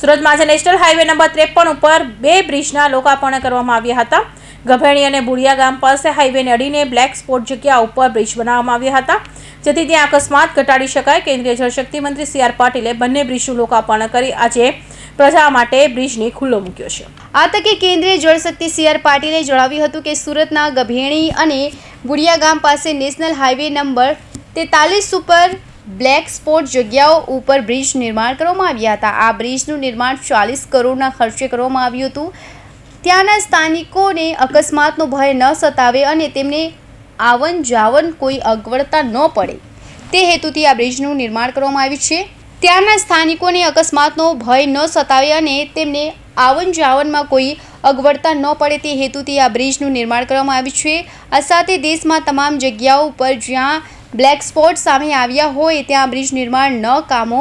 સુરતમાં આજે national highway number ત્રેપન ઉપર બે બ્રિજના લોકાર્પણ કરવામાં આવ્યા હતા. ગભેણી અને બુડિયા ગામ પાસે હાઈવેને અડીને બ્લેક સ્પોટ જગ્યા ઉપર બ્રિજ બનાવવામાં આવ્યા હતા. જેથી ત્યાં અકસ્માત ઘટાડી શકાય. કેન્દ્રીય જળશક્તિ મંત્રી સી આર પાટીલે બંને બ્રિજનું લોકાર્પણ કરી આજે પ્રજા માટે બ્રિજને ખુલ્લો મૂક્યો છે. આ તકે કેન્દ્રીય જળશક્તિ સી આર પાટીલે જણાવ્યું હતું કે સુરતના ગભેણી અને બુડિયા ગામ પાસે નેશનલ હાઈવે નંબર તેતાલીસ ઉપર બ્લેક સ્પોટ જગ્યાઓ ઉપર બ્રિજ નિર્માણ કરવામાં આવ્યા હતા. આ બ્રિજનું નિર્માણ ચાલીસ કરોડના ખર્ચે કરવામાં આવ્યું હતું. ત્યાંના સ્થાનિકોને અકસ્માતનો ભય ન સતાવે અને તેમને આવન જાવન કોઈ અગવડતા ન પડે. તે હેતુથી આ બ્રિજનું નિર્માણ કરવામાં આવ્યું છે. ત્યાંના સ્થાનિકોને અકસ્માતનો ભય ન સતાવે અને તેમને આવન જાવનમાં કોઈ અગવડતા ન પડે તે હેતુથી આ બ્રિજનું નિર્માણ કરવામાં આવ્યું છે. આ સાથે દેશમાં તમામ જગ્યાઓ ઉપર જ્યાં બ્લેક સ્પોટ સામે આવ્યા હોય ત્યાં બ્રિજ નિર્માણ ન કામો.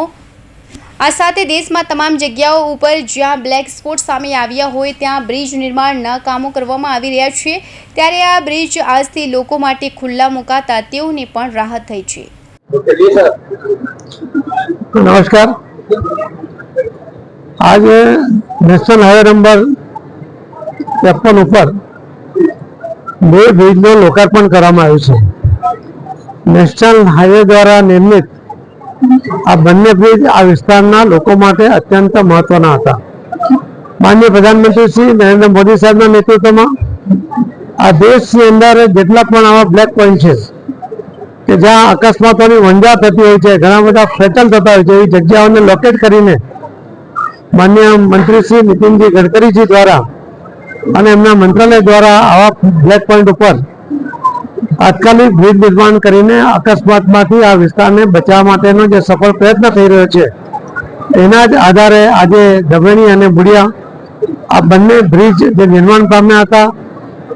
આ સાથે દેશમાં તમામ જગ્યાઓ ઉપર જ્યાં બ્લેક સ્પોટ સામે આવ્યા હોય ત્યાં બ્રિજ નિર્માણના કામો કરવામાં આવી રહ્યા છે. ત્યારે આ બ્રિજ આજથી લોકો માટે ખુલ્લા મુકાતા તેઓને પણ રાહત થઈ છે. નમસ્કાર. આજે નેશનલ હાઈવે નંબર ત્રેપન ઉપર બે બ્રિજનું લોકાર્પણ કરવામાં આવ્યું છે. નેશનલ હાઈવે દ્વારા નિર્મિત આ બંને બ્રિજ આ વિસ્તારના લોકો માટે અત્યંત મહત્વના હતા. માન્ય પ્રધાનમંત્રી શ્રી નરેન્દ્ર મોદી સાહેબના નેતૃત્વમાં આ દેશની અંદર જેટલા પણ આવા બ્લેક પોઈન્ટ છે કે જ્યાં અકસ્માતોની વંજા થતી હોય છે, ઘણા બધા ફેટલ થતા હોય છે, એવી જગ્યાઓને લોકેટ કરીને માન્ય મંત્રી શ્રી નીતિનજી ગડકરીજી દ્વારા અને એમના મંત્રાલય દ્વારા આવા બ્લેક પોઈન્ટ ઉપર તાત્કાલિક બ્રિજ નિર્માણ કરીને અકસ્માતમાંથી આ વિસ્તારને બચાવવા માટેનો જે સફળ પ્રયત્ન થઈ રહ્યો છે, એના જ આધારે આજે ધમેણી અને બુડિયા આ બંને બ્રિજ જે નિર્માણ પામ્યા હતા,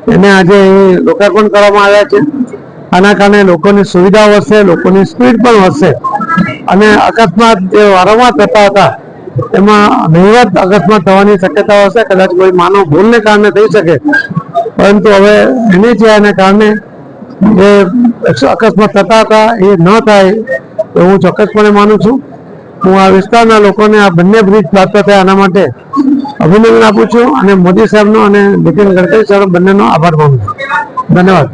એને આજે લોકાર્પણ કરવામાં આવ્યા છે. આના કારણે લોકોની સુવિધા વધશે, લોકોની સ્પીડ પણ વધશે અને અકસ્માત જે વારંવાર થતા હતા, એમાં નહિવત અકસ્માત થવાની શક્યતા હશે. કદાચ કોઈ માનવ ભૂલને કારણે થઈ શકે. પરંતુ હવે એને છે એના કારણે જે અકસ્માત થતા હતા, એ ન થાય, તો હું ચોક્કસપણે માનું છું. હું આ વિસ્તારના લોકોને આ બંને બ્રિજ પ્રાપ્ત થયા આના માટે અભિનંદન આપું છું અને મોદી સાહેબનો અને નીતિન ગડકરી સાહેબ બંનેનો આભાર માનું છું. ધન્યવાદ.